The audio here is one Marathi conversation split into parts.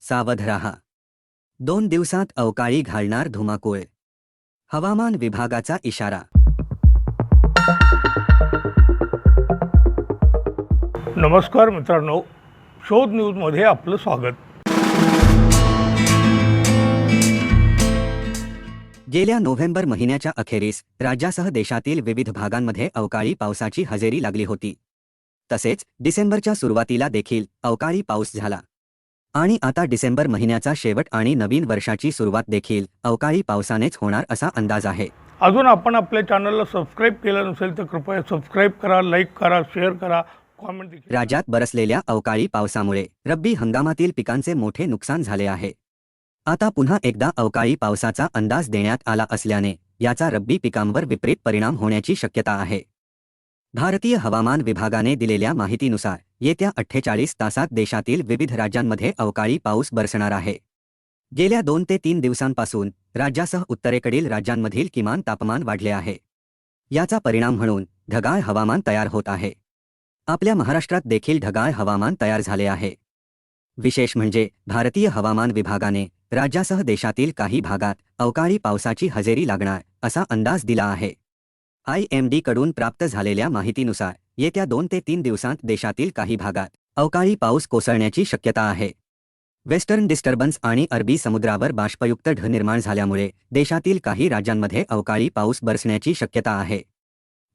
सावध राहा दोन दिवसात अवकाळी घालणार धुमाकूळ. हवामान विभागाचा इशारा. नमस्कार मित्रांनो. शोध न्यूजमध्ये आपलं स्वागत. गेल्या नोव्हेंबर महिन्याच्या अखेरीस राज्यासह देशातील विविध भागांमध्ये अवकाळी पावसाची हजेरी लागली होती. तसेच डिसेंबरच्या सुरुवातीला देखील अवकाळी पाऊस झाला. आणि आता डिसेंबर महिन्याचा शेवट आणि नवीन वर्षाची सुरुवात देखील अवकाळी पावसानेच होणार असा अंदाज आहे. अजून आपण आपल्या चॅनलला सबस्क्राईब केलं नसेल तर कृपया सबस्क्राईब करा लाईक करा शेअर करा कॉमेंट. राज्यात बरसलेल्या अवकाळी पावसामुळे रब्बी हंगामातील पिकांचे मोठे नुकसान झाले आहे. आता पुन्हा एकदा अवकाळी पावसाचा अंदाज देण्यात आला असल्याने याचा रब्बी पिकांवर विपरीत परिणाम होण्याची शक्यता आहे. भारतीय हवामान विभागाने दिलेल्या माहितीनुसार येत्या अठ्ठेचाळीस तासात देशातील विविध राज्यांमध्ये अवकाळी पाऊस बरसणार आहे. गेल्या दोन ते तीन दिवसांपासून राज्यासह उत्तरेकडील राज्यांमधील किमान तापमान वाढले आहे. याचा परिणाम म्हणून ढगाळ हवामान तयार होत आहे. आपल्या महाराष्ट्रात देखील ढगाळ हवामान तयार झाले आहे. विशेष म्हणजे भारतीय हवामान विभागाने राज्यासह देशातील काही भागात अवकाळी पावसाची हजेरी लागणार असा अंदाज दिला आहे. आय एमकडून प्राप्त झालेल्या माहितीनुसार येत्या दोन ते तीन दिवसांत देशातील काही भागात अवकाळी पाऊस कोसळण्याची शक्यता आहे. वेस्टर्न डिस्टर्बन्स आणि अरबी समुद्रावर बाष्पयुक्त ढ निर्माण झाल्यामुळे देशातील काही राज्यांमध्ये अवकाळी पाऊस बरसण्याची शक्यता आहे.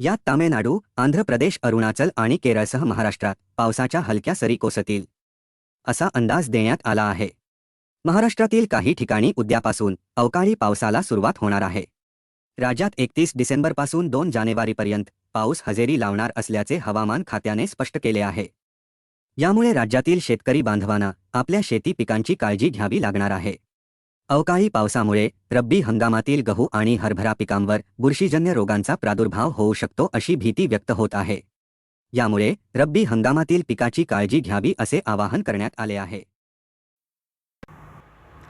यात तामिळनाडू आंध्र प्रदेश अरुणाचल आणि केरळसह महाराष्ट्रात पावसाच्या हलक्या सरी कोसतील असा अंदाज देण्यात आला आहे. महाराष्ट्रातील काही ठिकाणी उद्यापासून अवकाळी पावसाला सुरुवात होणार आहे. राज्यात एकतीस डिसेंबरपासून दोन जानेवारीपर्यंत पाऊस हजेरी लावणार असल्याचे हवामान खात्याने स्पष्ट केले आहे. यामुळे राज्यातील शेतकरी बांधवांना आपल्या शेती पिकांची काळजी घ्यावी लागणार आहे. अवकाळी पावसामुळे रब्बी हंगामातील गहू आणि हरभरा पिकांवर बुरशीजन्य रोगांचा प्रादुर्भाव होऊ शकतो अशी भीती व्यक्त होत आहे. यामुळे रब्बी हंगामातील पिकाची काळजी घ्यावी असे आवाहन करण्यात आले आहे.